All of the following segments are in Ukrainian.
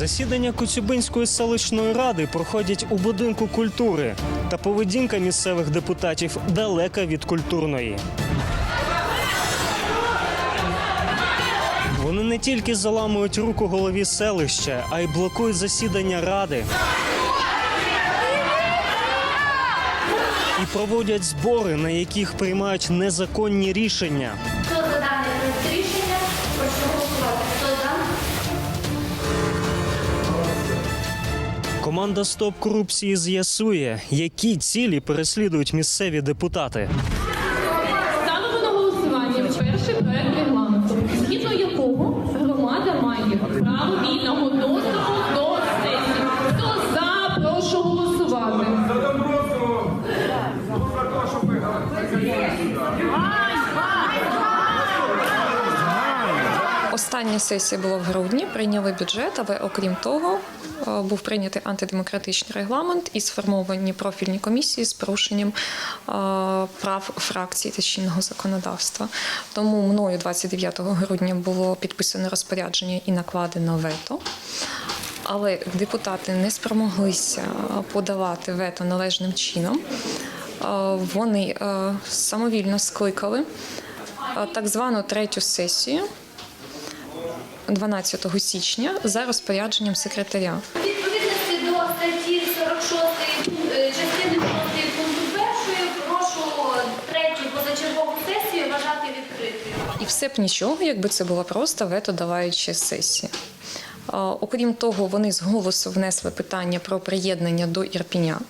Засідання Коцюбинської селищної ради проходять у будинку культури, та поведінка місцевих депутатів далека від культурної. Вони не тільки заламують руку голові селища, а й блокують засідання ради. І проводять збори, на яких приймають незаконні рішення. Команда Стоп корупції з'ясує, які цілі переслідують місцеві депутати. Остання сесія була в грудні. Прийняли бюджет, але окрім того, е, був прийнятий антидемократичний регламент і сформовані профільні комісії з порушенням е, прав фракцій та чинного законодавства. Тому мною 29 грудня було підписано розпорядження і накладено вето. Але депутати не спромоглися подавати вето належним чином. Е, Вони самовільно скликали так звану третю сесію 12 січня за розпорядженням секретаря. Відповідності до статті 46 е, частини 6 пункту 1 прошу третю позачергову сесію вважати відкритою. І все б нічого, якби це була просто вето даваюча сесія. Окрім того, вони з голосу внесли питання про приєднання до Ірпіня.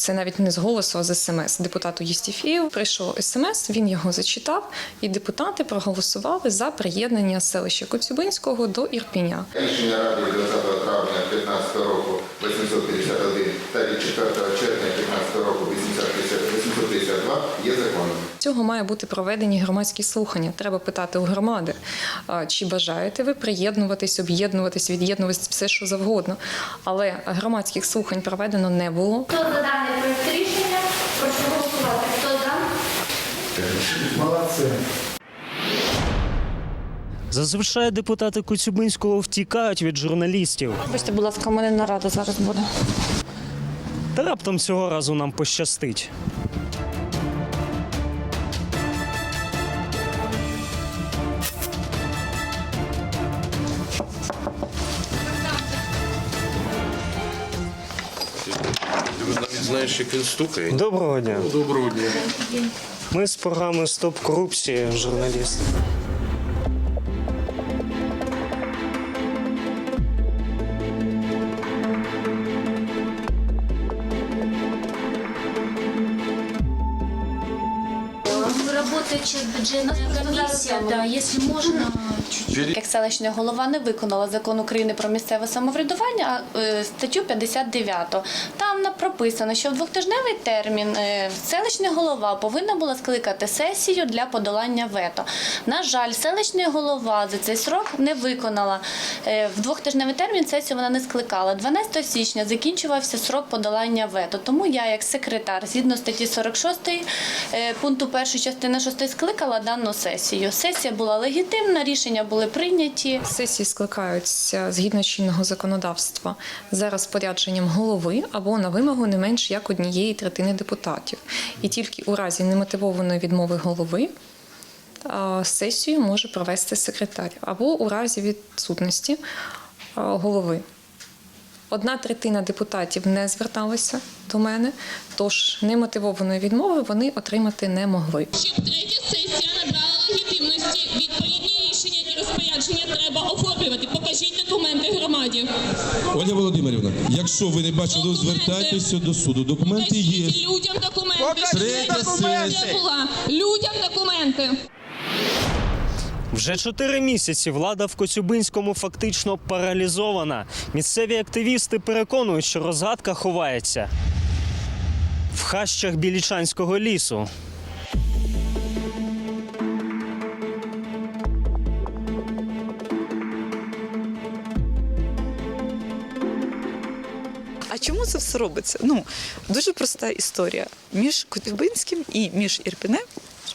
Це навіть не з голосу, а з смс. Депутату Єстіфієв прийшов смс, він його зачитав, і депутати проголосували за приєднання селища Коцюбинського до Ірпіня. Рішення Ради 20 травня 2015 року 851 та від 4 червня 2015 року 852 є законним. Цього має бути проведені громадські слухання. Треба питати у громади, чи бажаєте ви приєднуватись, об'єднуватись, від'єднуватись, все що завгодно. Але громадських слухань проведено не було. Хто за даний проект рішення, прошу голосувати. Хто за? Молодці. Зазвичай депутати Коцюбинського втікають від журналістів. Вибачте, будь ласка, у мене нарада зараз буде. Та раптом цього разу нам пощастить. Знаєш, як він стукає. Доброго дня. Доброго дня. Ми з програми Стоп корупції, комиссия, да, если можно. Як селищна голова не виконала закон України про місцеве самоврядування, а е, статтю 59. Там прописано, що в двохтижневий термін е, селищна голова повинна була скликати сесію для подолання вето. На жаль, селищна голова за цей срок не виконала. Е, В двохтижневий термін сесію вона не скликала. 12 січня закінчувався срок подолання вето. Тому я, як секретар, згідно статті 46 е, пункту 1 частини 6 скликала дану сесію. Сесія була легітимна, рішення були прийняті. Сесії скликаються згідно чинного законодавства за розпорядженням голови або на вимогу не менш як однієї третини депутатів. І тільки у разі немотивованої відмови голови сесію може провести секретар або у разі відсутності голови. Одна третина депутатів не зверталася до мене, тож немотивованої відмови вони отримати не могли. Щоб третя сесія набрала легітимності, і розпорядження треба оформлювати. Покажіть документи громаді. Ольга Володимирівна, якщо ви не бачили, Документи. звертайтеся до суду. Документи є. Покажіть людям документи. Третя Сесія сесія. була. Людям документи. Вже чотири місяці влада в Коцюбинському фактично паралізована. Місцеві активісти переконують, що розгадка ховається в хащах Білічанського лісу. А чому це все робиться? Ну дуже проста історія. Між Котюбинським і між Ірпінем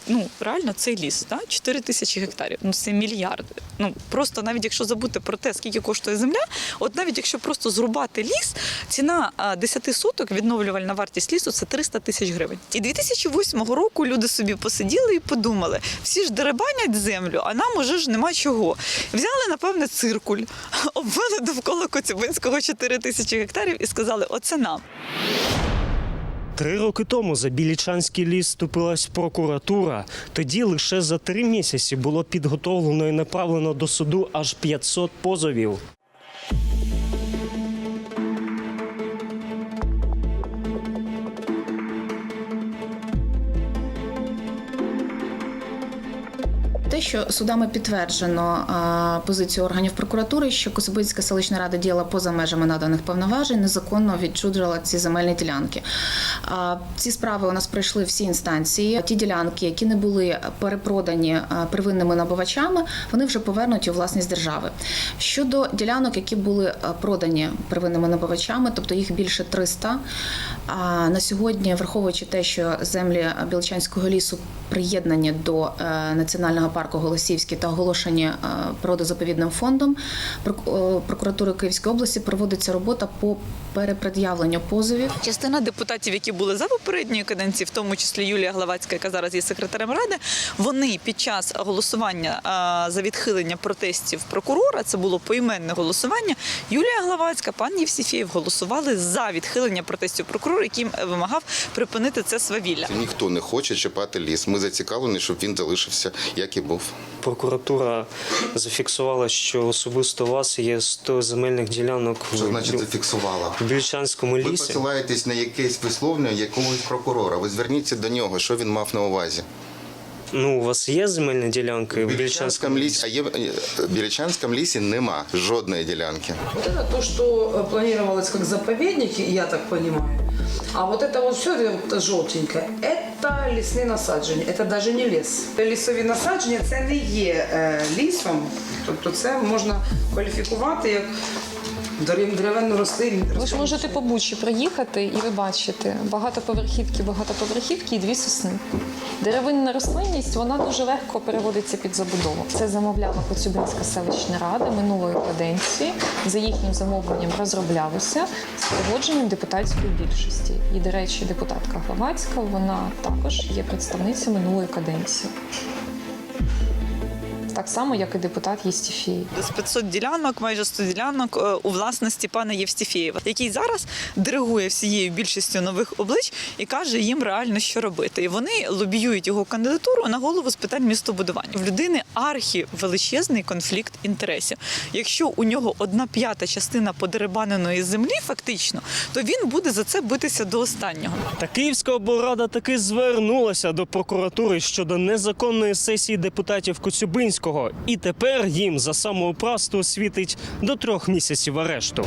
ну реально цей ліс, да? 4 тисячі гектарів. Ну це мільярди. Ну просто навіть якщо забути про те, скільки коштує земля, от навіть якщо просто зрубати ліс, ціна а, 10 соток, відновлювальна вартість лісу це 300 тисяч гривень. І 2008 року люди собі посиділи і подумали: всі ж деребанять землю, а нам уже ж нема чого. Взяли, напевне, циркуль, обвели довкола Коцюбинського 4 тисячі гектарів і сказали: оце нам. Три роки тому за Білічанський ліс вступилась прокуратура. Тоді лише за три місяці було підготовлено і направлено до суду аж 500 позовів. Те, що судами підтверджено позицію органів прокуратури, що Кособинська селищна рада діяла поза межами наданих повноважень, незаконно відчуджувала ці земельні ділянки. Ці справи у нас пройшли всі інстанції. Ті ділянки, які не були перепродані первинними набувачами, вони вже повернуті у власність держави. Щодо ділянок, які були продані первинними набувачами, тобто їх більше 300, а на сьогодні, враховуючи те, що землі Білчанського лісу приєднані до е, національного парку Голосівський та оголошені е, природозаповідним фондом прок- е, прокуратури Київської області проводиться робота по перепред'явленню позовів. Частина депутатів, які були за попередньої каденції, в тому числі Юлія Главацька, яка зараз є секретарем ради, вони під час голосування за відхилення протестів прокурора, це було поіменне голосування. Юлія Главацька, пан Євсіфєєв голосували за відхилення протестів прокурора, який вимагав припинити це свавілля. Ніхто не хоче чіпати ліс. Ми зацікавлені, щоб він залишився, як і був. Прокуратура зафіксувала, що особисто у вас є 100 земельних ділянок Що в значить Бі- зафіксувала? в Більчанському Ви лісі. посилаєтесь на якесь висловлення якогось прокурора. Ви зверніться до нього, що він мав на увазі. Ну, у вас є земельні ділянки в В Більчанському Білічанському лісі, а є в Білічанському лісі нема жодної ділянки. Вот это то, что э, планировалось как заповедник, я так понимаю. А вот это вот все вот желтенькое, это лісні насадження, Це даже не ліс. Лісові насадження це не є е, лісом, тобто це можна кваліфікувати як дерев- деревинну рослинність. Ви ж можете по Бучі проїхати і ви бачите багатоповерхівки, багатоповерхівки і дві сосни. Деревинна рослинність вона дуже легко переводиться під забудову. Це замовляла Коцюбинська селищна рада минулої каденції. За їхнім замовленням розроблялося з погодженням депутатської більшості. І, до речі, депутатка Главацька вона також є представниця минулої каденції. Так само, як і депутат Єстіфій. З 500 ділянок, майже 100 ділянок е, у власності пана Євстіфєєва, який зараз диригує всією більшістю нових облич і каже їм реально, що робити. І вони лобіюють його кандидатуру на голову з питань містобудування. В людини архі величезний конфлікт інтересів. Якщо у нього одна п'ята частина подеребаненої землі, фактично, то він буде за це битися до останнього. Та Київська облрада таки звернулася до прокуратури щодо незаконної сесії депутатів Коцюбинського, і тепер їм за самоуправство світить до трьох місяців арешту.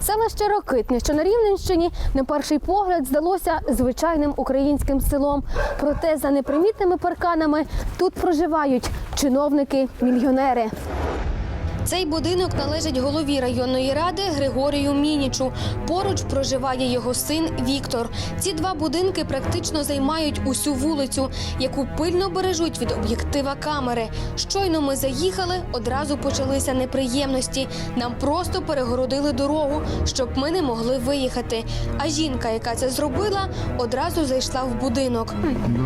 Селище Рокитне, що на Рівненщині, на перший погляд здалося звичайним українським селом. Проте за непримітними парканами тут проживають чиновники-мільйонери. Цей будинок належить голові районної ради Григорію Мінічу. Поруч проживає його син Віктор. Ці два будинки практично займають усю вулицю, яку пильно бережуть від об'єктива камери. Щойно ми заїхали, одразу почалися неприємності. Нам просто перегородили дорогу, щоб ми не могли виїхати. А жінка, яка це зробила, одразу зайшла в будинок.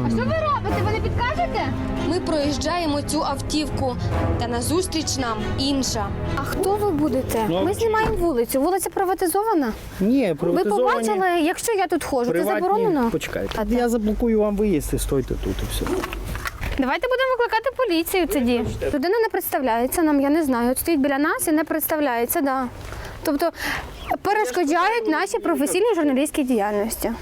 А що ви робите? Ви не підкажете? Ми проїжджаємо цю автівку, та назустріч нам інша. А хто ви будете? Ми знімаємо вулицю. Вулиця приватизована. Ні, Ви побачили, якщо я тут ходжу, це заборонено? Почекайте. А Я заблокую вам виїзд і стойте тут і все. Давайте будемо викликати поліцію тоді. Людина не представляється нам, я не знаю. От стоїть біля нас і не представляється, да. Тобто перешкоджають нашій професійній журналістській діяльності.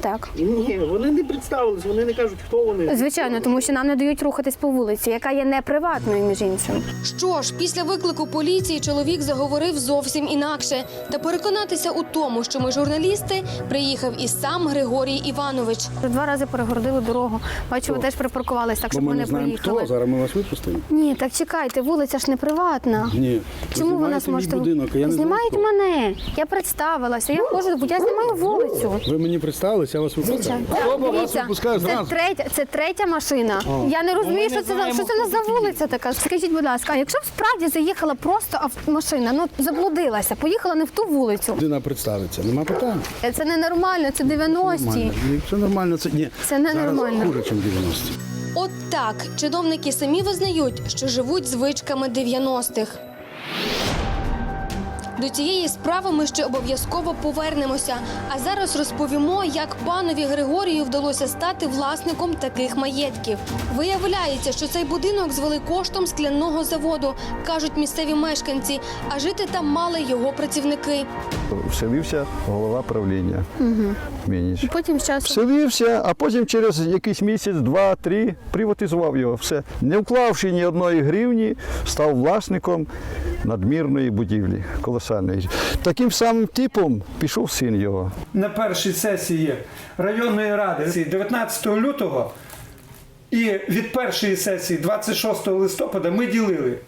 Так. Ні, вони не представились, вони не кажуть, хто вони. Звичайно, тому що нам не дають рухатись по вулиці, яка є не приватною, між іншим. Що ж, після виклику поліції чоловік заговорив зовсім інакше. Та переконатися у тому, що ми журналісти, приїхав і сам Григорій Іванович. Два рази перегородили дорогу. Бачу, ви теж припаркувались, так щоб ми не проїхали. зараз ми вас випустимо. Ні, так чекайте, вулиця ж не приватна. Ні. Чому ви нас можете будинок, я не знімають знаю, мене? Я представилася. Я ходжу, бо я знімаю вулицю. Ви мені представилися, я вас випускаю. Оба вас Дивіться, випускаю це зразу. третя, це третя машина. Я не розумію, що це за що це у нас за вулиця така. Скажіть, будь ласка, а якщо б справді заїхала просто ав- машина, ну заблудилася, поїхала не в ту вулицю. Людина представиться, нема питань. Це ненормально, це 90-ті. Нормально. Ні, Це нормально, це ні. Це ненормально. Зараз хуже, ніж 90 От так чиновники самі визнають, що живуть звичками 90-х. До цієї справи ми ще обов'язково повернемося. А зараз розповімо, як панові Григорію вдалося стати власником таких маєтків. Виявляється, що цей будинок звели коштом скляного заводу, кажуть місцеві мешканці, а жити там мали його працівники. Вселився голова правління. Мініч. Потім з часом Вселився, а потім через якийсь місяць, два, три приватизував його. Все. Не вклавши ні одної гривні, став власником надмірної будівлі, колосальної. Таким самим типом пішов син його. на першій сесії районної ради 19 лютого і від першої сесії 26 листопада ми ділили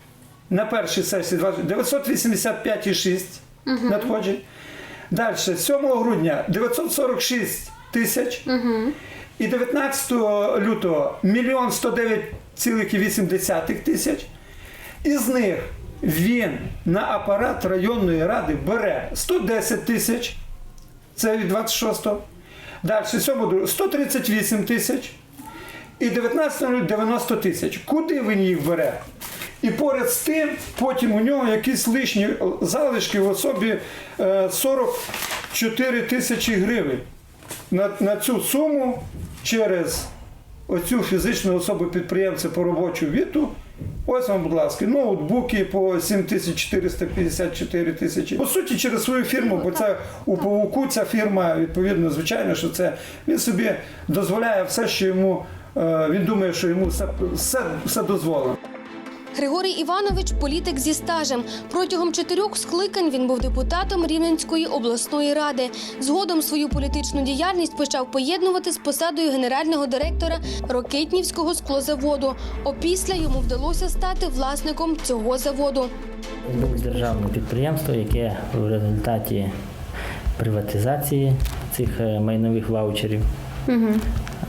на першій сесії 985,6 надходжень. Далі 7 грудня 946 тисяч. І 19 лютого 1 109,8 тисяч. Із них він на апарат районної ради бере 110 тисяч. Це від 26-го. Далі 7 138 тисяч. І 19 90 тисяч. Куди він їх бере? І поряд з тим, потім у нього якісь лишні залишки в особі е, 44 тисячі гривень. На, на цю суму через оцю фізичну особу підприємця по робочу віту. Ось вам, будь ласка, ноутбуки по 7454 тисячі. По суті, через свою фірму, бо це у павуку ця фірма, відповідно, звичайно, що це він собі дозволяє все, що йому е, він думає, що йому все, все, все дозволено. Григорій Іванович політик зі стажем. Протягом чотирьох скликань він був депутатом Рівненської обласної ради. Згодом свою політичну діяльність почав поєднувати з посадою генерального директора Рокитнівського склозаводу. Опісля йому вдалося стати власником цього заводу. Було державне підприємство, яке в результаті приватизації цих е, майнових ваучерів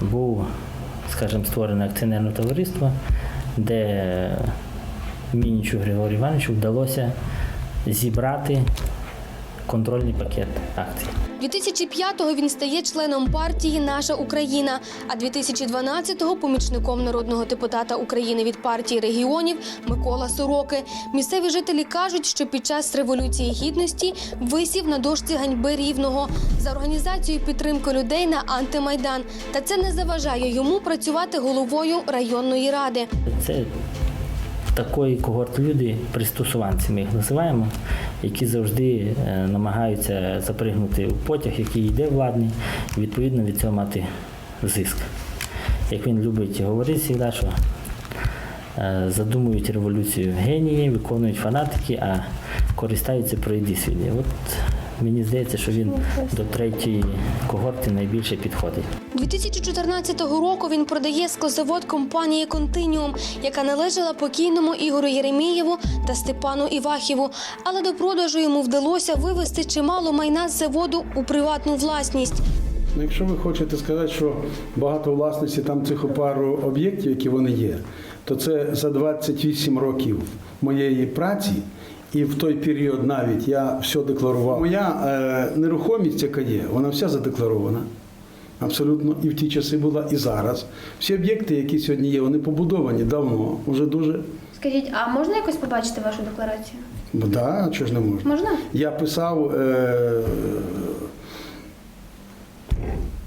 був, скажімо, створене акціонерне товариство, де Мінічу Григорію Івановичу вдалося зібрати контрольний пакет акцій. 2005-го він стає членом партії Наша Україна, а 2012-го – помічником народного депутата України від партії регіонів Микола Сороки. Місцеві жителі кажуть, що під час революції гідності висів на дошці ганьби рівного за організацію підтримки людей на антимайдан. Та це не заважає йому працювати головою районної ради. Це такої когорти люди, пристосуванці ми їх називаємо, які завжди е, намагаються запригнути в потяг, який йде владний, і відповідно від цього мати зиск. Як він любить говорити завжди, що е, задумують революцію генії, виконують фанатики, а користаються пройдисвіді. От мені здається, що він до третьої когорти найбільше підходить. 2014 року він продає склозавод компанії Континіум, яка належала покійному Ігорю Єремієву та Степану Івахіву. Але до продажу йому вдалося вивести чимало майна з заводу у приватну власність. Ну, якщо ви хочете сказати, що багато власності там цих пару об'єктів, які вони є, то це за 28 років моєї праці, і в той період навіть я все декларував. Моя е, нерухомість, яка є, вона вся задекларована. Абсолютно, і в ті часи була, і зараз. Всі об'єкти, які сьогодні є, вони побудовані давно, вже дуже. Скажіть, а можна якось побачити вашу декларацію? Так, да, чого ж не можна? Можна? Я писав е,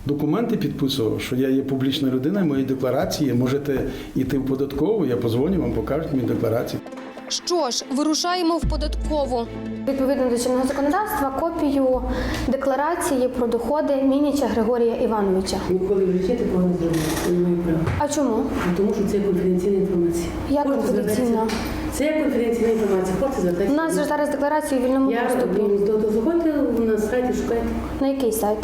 документи, підписував, що я є публічна людина, мої декларації можете йти в податкову, я позвоню вам, покажуть мені декларації. Що ж, вирушаємо в податкову. Відповідно до чинного законодавства, копію декларації про доходи Мініча Григорія Івановича. Ніколи в житті такого не зробили. Не маю права. А чому? Тому що це конфіденційна інформація. Як Хочете конфіденційна? звертатися? Це є конфіденційна інформація. Хочете У нас же зараз декларації в вільному Я доступі. то, то заходьте на сайті, шукайте. На який сайт?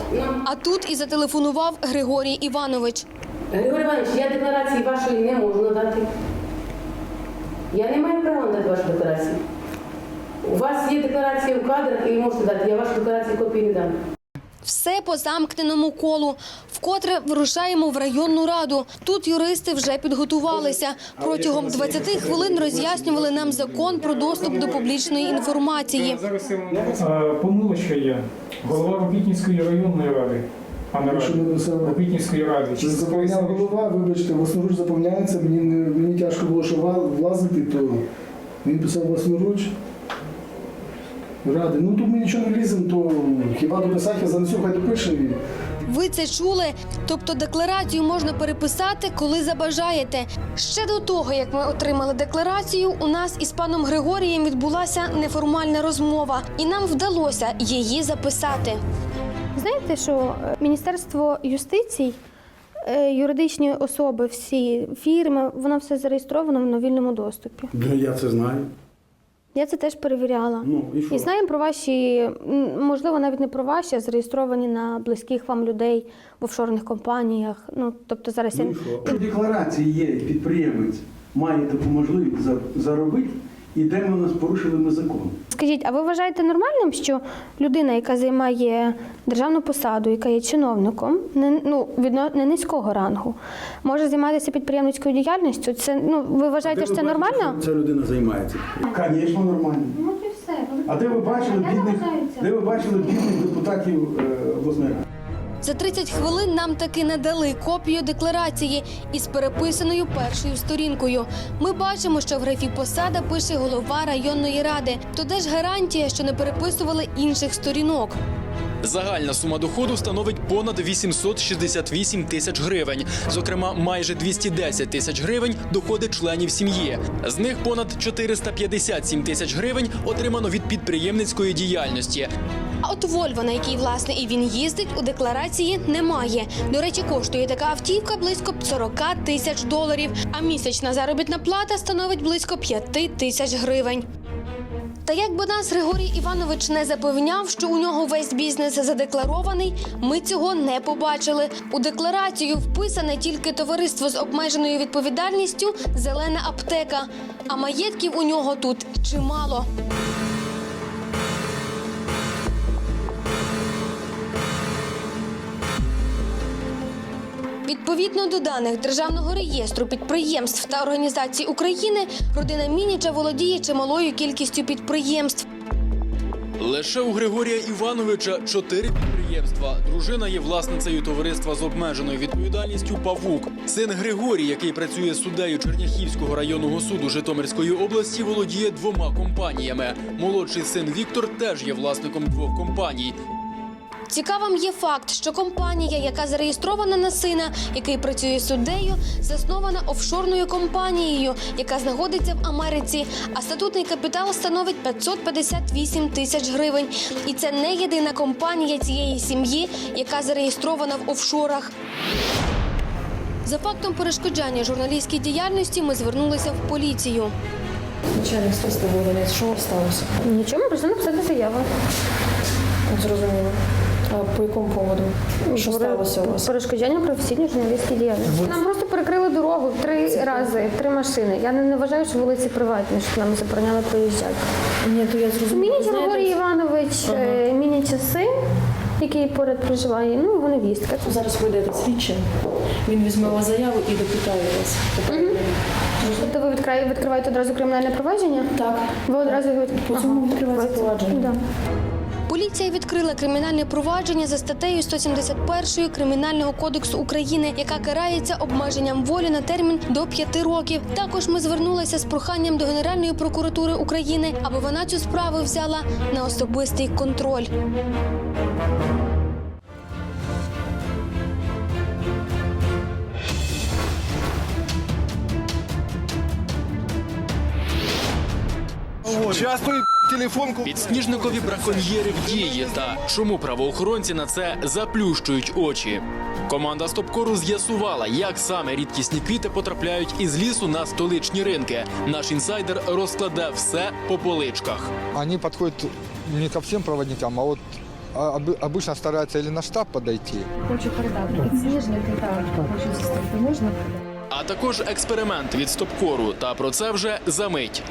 А тут і зателефонував Григорій Іванович. Григорій Іванович, я декларації вашої не можу надати. Я не маю права надати вашу декларацію. У вас є декларація в кадрах, і можете дати. Я вашу декларацію копії не дам. Все по замкненому колу. Вкотре вирушаємо в районну раду. Тут юристи вже підготувалися. Протягом 20 хвилин роз'яснювали нам закон про доступ до публічної інформації. Зараз я вам Е, помилочка є. Голова Робітницької районної ради. А не ради. Робітницької ради. Чи Заповняв голова, вибачте, власноруч заповняється, мені, не- мені тяжко було, що ва- влазити, то він писав власноруч. Ради. Ну тут ми нічого не ліземо, то хіба дописати, я занесу, хай допише він. Ви це чули? Тобто декларацію можна переписати, коли забажаєте. Ще до того, як ми отримали декларацію, у нас із паном Григорієм відбулася неформальна розмова, і нам вдалося її записати. Знаєте, що е, Міністерство юстиції, е, юридичні особи, всі фірми, воно все зареєстровано в вільному доступі. Ну, я це знаю. Я це теж перевіряла. Ну, і що? І знаємо про ваші, можливо, навіть не про ваші, а зареєстровані на близьких вам людей в офшорних компаніях. Ну, тобто зараз Ну, і що? В декларації є підприємець, має таку можливість заробити, і де ми нас порушили ми закон. Скажіть, а ви вважаєте нормальним, що людина, яка займає державну посаду, яка є чиновником, не ну відно не низького рангу, може займатися підприємницькою діяльністю? Це ну ви вважаєте, що це нормально? Ця людина займається. Звісно, нормально. Ну і все. А де ви бачили бідних, де ви бачили бідних депутатів е, обласної ради? За 30 хвилин нам таки надали копію декларації із переписаною першою сторінкою. Ми бачимо, що в графі посада пише голова районної ради. То де ж гарантія, що не переписували інших сторінок? Загальна сума доходу становить понад 868 тисяч гривень. Зокрема, майже 210 тисяч гривень доходи членів сім'ї. З них понад 457 тисяч гривень отримано від підприємницької діяльності. А от Вольво, на якій власне і він їздить, у декларації немає. До речі, коштує така автівка близько 40 тисяч доларів, а місячна заробітна плата становить близько 5 тисяч гривень. Та як би нас Григорій Іванович не запевняв, що у нього весь бізнес задекларований, ми цього не побачили. У декларацію вписане тільки товариство з обмеженою відповідальністю Зелена аптека. А маєтків у нього тут чимало. Відповідно до даних Державного реєстру підприємств та організацій України, родина Мініча володіє чималою кількістю підприємств. Лише у Григорія Івановича чотири підприємства. Дружина є власницею товариства з обмеженою відповідальністю Павук. Син Григорій, який працює суддею Черняхівського районного суду Житомирської області, володіє двома компаніями. Молодший син Віктор теж є власником двох компаній. Цікавим є факт, що компанія, яка зареєстрована на сина, який працює суддею, заснована офшорною компанією, яка знаходиться в Америці. А статутний капітал становить 558 тисяч гривень. І це не єдина компанія цієї сім'ї, яка зареєстрована в офшорах. За фактом перешкоджання журналістській діяльності ми звернулися в поліцію. Начальник що з тобою Що сталося? Нічого, просто написати заяву. Зрозуміло. По якому поводу? Що сталося у вас? Перешкоджання професійній журналістській діяльності. Нам просто перекрили дорогу три рази, три машини. Я не, не вважаю, що вулиці приватні, що нам забороняли проїжджати. Ні, то я зрозуміла. Мініч Григорій Іванович, ага. Мініча син, який поряд проживає, ну його невістка. Зараз вийде слідчим. Він візьме у вас заяву і допитає вас. Тобто ви відкриваєте, одразу кримінальне провадження? Так. Ви одразу По цьому відкривається провадження. Да. Поліція відкрила кримінальне провадження за статтею 171 Кримінального кодексу України, яка карається обмеженням волі на термін до 5 років. Також ми звернулися з проханням до Генеральної прокуратури України, аби вона цю справу взяла на особистий контроль. Часто телефон Підсніжникові браконьєри в дії та чому правоохоронці на це заплющують очі. Команда Стопкору з'ясувала, як саме рідкісні квіти потрапляють із лісу на столичні ринки. Наш інсайдер розкладе все по поличках. Они подходят не ко всем проводникам, а обы- обычно стараются или на штаб подойти. Хочу передати підсніжники, так, хочу зустріти. Можна? А також експеримент від Стопкору. Та про це вже за мить.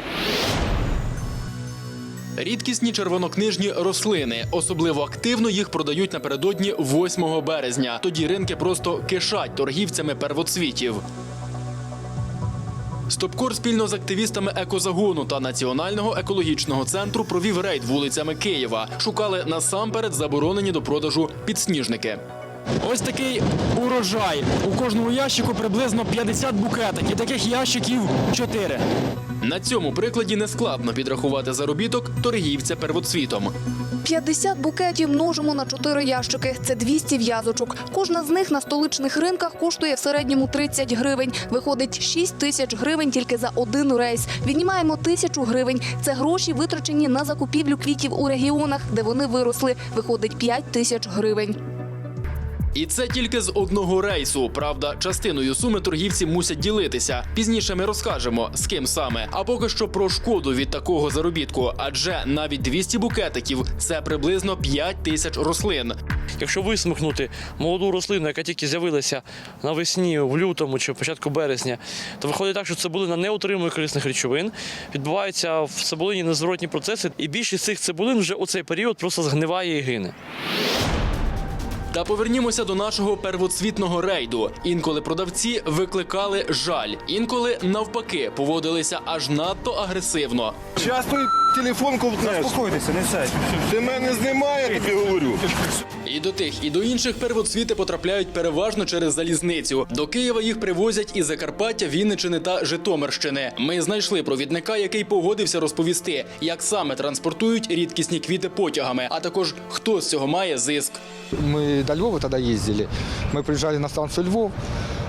Рідкісні червонокнижні рослини. Особливо активно їх продають напередодні 8 березня. Тоді ринки просто кишать торгівцями первоцвітів. Стопкор спільно з активістами екозагону та Національного екологічного центру провів рейд вулицями Києва. Шукали насамперед заборонені до продажу підсніжники. Ось такий урожай. У кожному ящику приблизно 50 букеток, і таких ящиків 4. На цьому прикладі не складно підрахувати заробіток торгівця первоцвітом. 50 букетів множимо на 4 ящики. Це 200 в'язочок. Кожна з них на столичних ринках коштує в середньому 30 гривень. Виходить 6 тисяч гривень тільки за один рейс. Віднімаємо тисячу гривень. Це гроші витрачені на закупівлю квітів у регіонах, де вони виросли. Виходить 5 тисяч гривень. І це тільки з одного рейсу. Правда, частиною суми торгівці мусять ділитися. Пізніше ми розкажемо, з ким саме. А поки що про шкоду від такого заробітку. Адже навіть 200 букетиків це приблизно 5 тисяч рослин. Якщо висмикнути молоду рослину, яка тільки з'явилася навесні, в лютому чи в початку березня, то виходить так, що цибулина не отримує корисних речовин, відбуваються в цибулині незворотні процеси, і більшість цих цибулин вже у цей період просто згниває і гине. Та повернімося до нашого первоцвітного рейду. Інколи продавці викликали жаль, інколи навпаки поводилися аж надто агресивно. Часто телефон ковтнеш. Заспокойтеся, не сядь. Ти мене знімає, я тобі говорю. І до тих, і до інших первоцвіти потрапляють переважно через залізницю. До Києва їх привозять із Закарпаття, Вінничини та Житомирщини. Ми знайшли провідника, який погодився розповісти, як саме транспортують рідкісні квіти потягами, а також хто з цього має зиск. Мы до Львова тогда ездили. Мы приезжали на станцию Львов.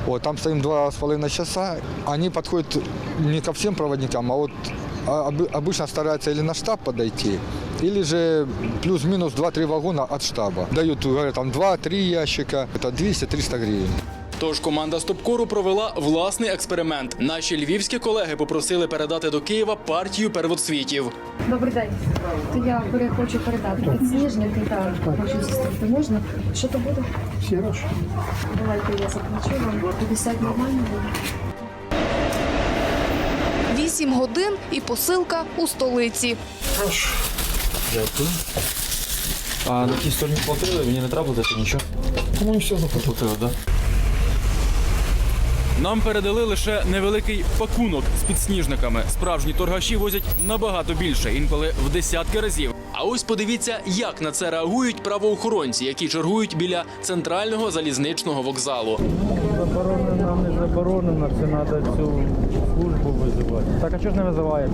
Вот, там стоим два с половиной часа. Они подходят не ко всем проводникам, а вот а, обы- обычно стараются или на штаб подойти, или же плюс-минус 2-3 вагона от штаба. Дают, говорят, там 2-3 ящика, это 200-300 гривен. Тож команда Стопкору провела власний експеримент. Наші львівські колеги попросили передати до Києва партію первоцвітів. Добрий день. То я хочу передати підсніжники, так, хочу зустріти. Можна? Що то буде? Сірош. Давайте я заплачу вам. 50 нормально буде? 8 годин і посилка у столиці. Дякую. А на тій стороні платили, мені не треба платити нічого. Ну, все заплатили, так? Нам передали лише невеликий пакунок з підсніжниками. Справжні торгаші возять набагато більше, інколи в десятки разів. А ось подивіться, як на це реагують правоохоронці, які чергують біля центрального залізничного вокзалу. Заборонено це треба цю службу визивати. Так, а чого ж не визиваєте?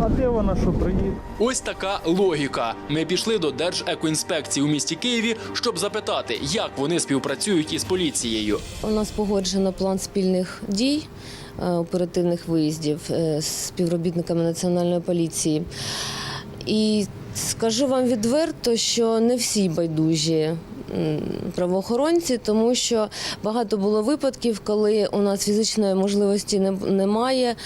А де вона що приїде? Ось така логіка. Ми пішли до Держекоінспекції у місті Києві, щоб запитати, як вони співпрацюють із поліцією. У нас погоджено план спільних дій, е, оперативних виїздів е, з співробітниками національної поліції. І скажу вам відверто, що не всі байдужі правоохоронці, тому що багато було випадків, коли у нас фізичної можливості немає,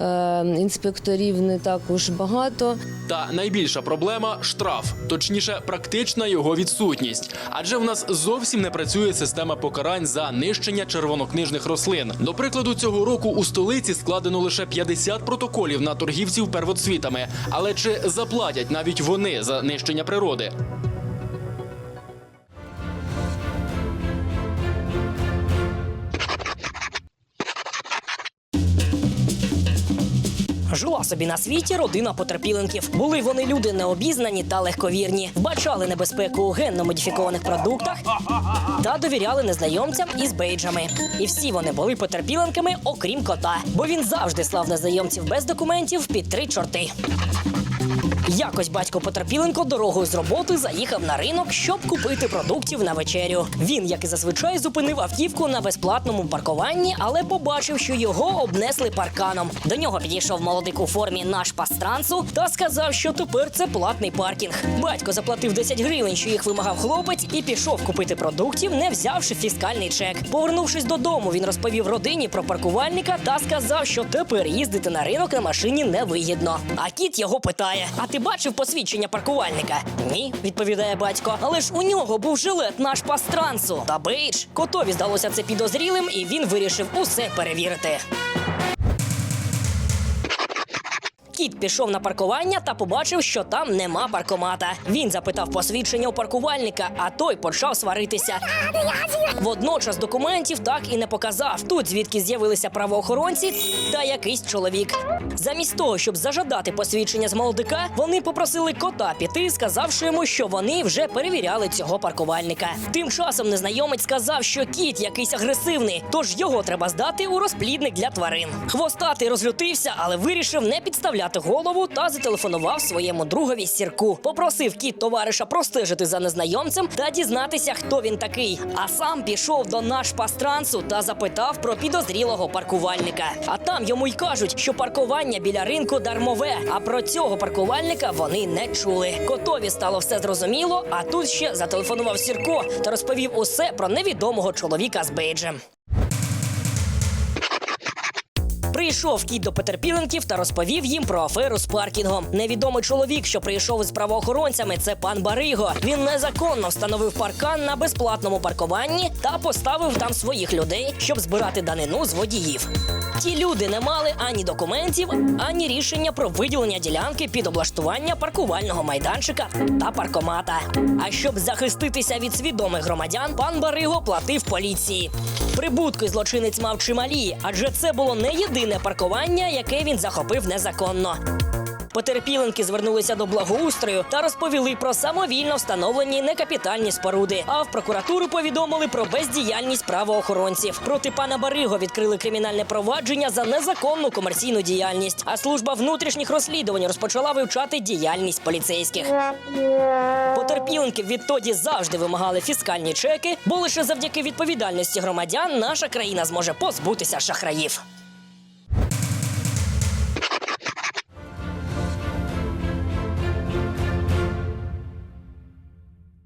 е, інспекторів не так уж багато. Та найбільша проблема штраф, точніше, практична його відсутність. Адже в нас зовсім не працює система покарань за нищення червонокнижних рослин. До прикладу, цього року у столиці складено лише 50 протоколів на торгівців первоцвітами. Але чи заплатять навіть вони за нищення природи? Жила собі на світі родина потерпіленків. Були вони люди необізнані та легковірні, вбачали небезпеку у генно модифікованих продуктах та довіряли незнайомцям із бейджами. І всі вони були потерпіленками, окрім кота, бо він завжди слав незнайомців без документів під три чорти. Якось батько Потерпіленко дорогою з роботи заїхав на ринок, щоб купити продуктів на вечерю. Він, як і зазвичай, зупинив автівку на безплатному паркуванні, але побачив, що його обнесли парканом. До нього підійшов молодик у формі наш пастрансу та сказав, що тепер це платний паркінг. Батько заплатив 10 гривень, що їх вимагав хлопець, і пішов купити продуктів, не взявши фіскальний чек. Повернувшись додому, він розповів родині про паркувальника та сказав, що тепер їздити на ринок на машині невигідно. А кіт його питає: А ти бачив посвідчення паркувальника? Ні, відповідає батько. Але ж у нього був жилет наш пастрансу та бейдж. Котові здалося це підозрілим, і він вирішив усе перевірити. Кіт пішов на паркування та побачив, що там нема паркомата. Він запитав посвідчення у паркувальника, а той почав сваритися. Водночас документів так і не показав. Тут звідки з'явилися правоохоронці та якийсь чоловік. Замість того, щоб зажадати посвідчення з молодика, вони попросили кота піти, сказавши йому, що вони вже перевіряли цього паркувальника. Тим часом незнайомець сказав, що кіт якийсь агресивний, тож його треба здати у розплідник для тварин. Хвостатий розлютився, але вирішив не підставляти голову та зателефонував своєму другові сірку. Попросив кіт товариша простежити за незнайомцем та дізнатися, хто він такий. А сам пішов до наш пастрансу та запитав про підозрілого паркувальника. А там йому й кажуть, що паркування біля ринку дармове. А про цього паркувальника вони не чули. Котові стало все зрозуміло. А тут ще зателефонував Сірко та розповів усе про невідомого чоловіка з бейджем. Прийшов кіт до Петерпіленків та розповів їм про аферу з паркінгом. Невідомий чоловік, що прийшов із правоохоронцями, це пан Бариго. Він незаконно встановив паркан на безплатному паркуванні та поставив там своїх людей, щоб збирати данину з водіїв. Ті люди не мали ані документів, ані рішення про виділення ділянки під облаштування паркувального майданчика та паркомата. А щоб захиститися від свідомих громадян, пан Бариго платив поліції. Прибутки злочинець мав чималі, адже це було не єдине паркування, яке він захопив незаконно. Потерпіленки звернулися до благоустрою та розповіли про самовільно встановлені некапітальні споруди. А в прокуратуру повідомили про бездіяльність правоохоронців. Проти пана Бариго відкрили кримінальне провадження за незаконну комерційну діяльність. А служба внутрішніх розслідувань розпочала вивчати діяльність поліцейських. Потерпіленки відтоді завжди вимагали фіскальні чеки, бо лише завдяки відповідальності громадян наша країна зможе позбутися шахраїв.